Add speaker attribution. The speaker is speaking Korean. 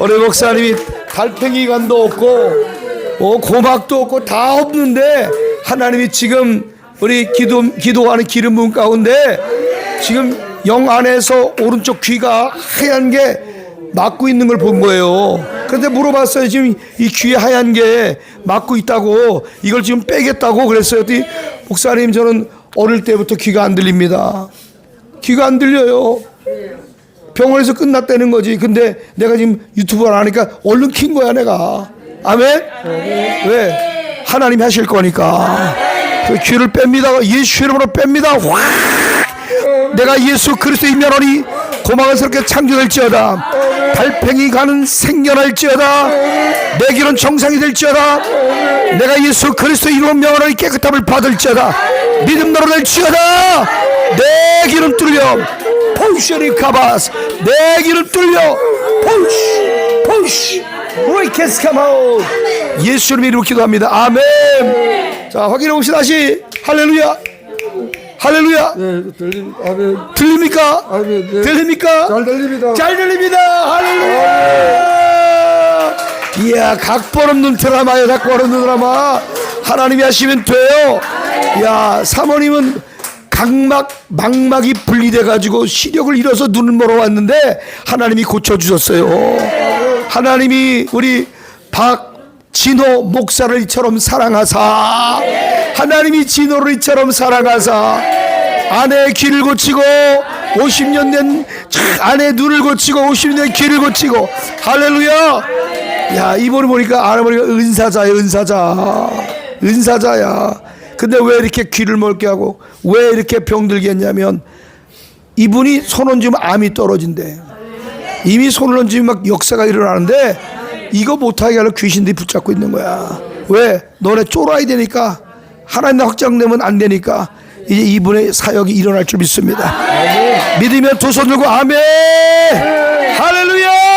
Speaker 1: 우리 목사님이 달팽이관도 없고 어, 고막도 없고 다 없는데 하나님이 지금 우리 기도 기도하는 기름 부은 가운데 지금 영 안에서 오른쪽 귀가 하얀 게 막고 있는 걸 본 거예요. 그런데 물어봤어요. 지금 이 귀에 하얀 게 막고 있다고 이걸 지금 빼겠다고 그랬어요. 그랬더니 목사님 저는 어릴 때부터 귀가 안 들립니다. 귀가 안 들려요. 병원에서 끝났다는 거지. 근데 내가 지금 유튜브를 하니까 얼른 킨 거야, 내가. 아멘? 왜? 하나님이 하실 거니까. 그 귀를 뺍니다. 예수 이름으로 뺍니다. 확! 내가 예수 그리스도 임면하니 고마운스럽게 창조될지어다. 달팽이 가는 생겨날지어다. 내 길은 정상이 될지어다. 내가 예수 그리스도 이름 명하니 깨끗함을 받을지어다. 믿음 너로 될지어다. 내 길은 뚫려. 포션이 가바스. 내 길은 뚫려. 포시. 포시. 로이케스 카마오. 예수 이름 이름으로 기도합니다. 아멘. 자, 확인해 봅시다. 다시. 할렐루야. 할렐루야.
Speaker 2: 네, 아멘.
Speaker 1: 들립니까?
Speaker 2: 아멘. 네.
Speaker 1: 들립니까?
Speaker 2: 잘 들립니다.
Speaker 1: 잘 들립니다. 할렐루야. 이야, 각본 없는 드라마에 각본 없는 드라마. 하나님이 하시면 돼요. 야, 사모님은 각막, 망막이 분리돼 가지고 시력을 잃어서 눈을 멀어 왔는데 하나님이 고쳐 주셨어요. 하나님이 우리 박진호 목사를 이처럼 사랑하사. 하나님이 진호를 이처럼 사랑하사. 아내의 귀를 고치고 50년 된 아내 눈을 고치고 50년 된 귀를 고치고. 할렐루야. 야 이번에 보니까 아내 보니까 은사자야 은사자. 은사자야 근데 왜 이렇게 귀를 멀게 하고 왜 이렇게 병들게 했냐면 이분이 손 얹으면 암이 떨어진대 이미 손을 얹으면 막 역사가 일어나는데 이거 못하게 하려 귀신들이 붙잡고 있는 거야 왜 너네 쫄아야 되니까 하나님 확장되면 안 되니까 이제 이분의 사역이 일어날 줄 믿습니다. 믿으면 두 손 들고 아멘. 할렐루야.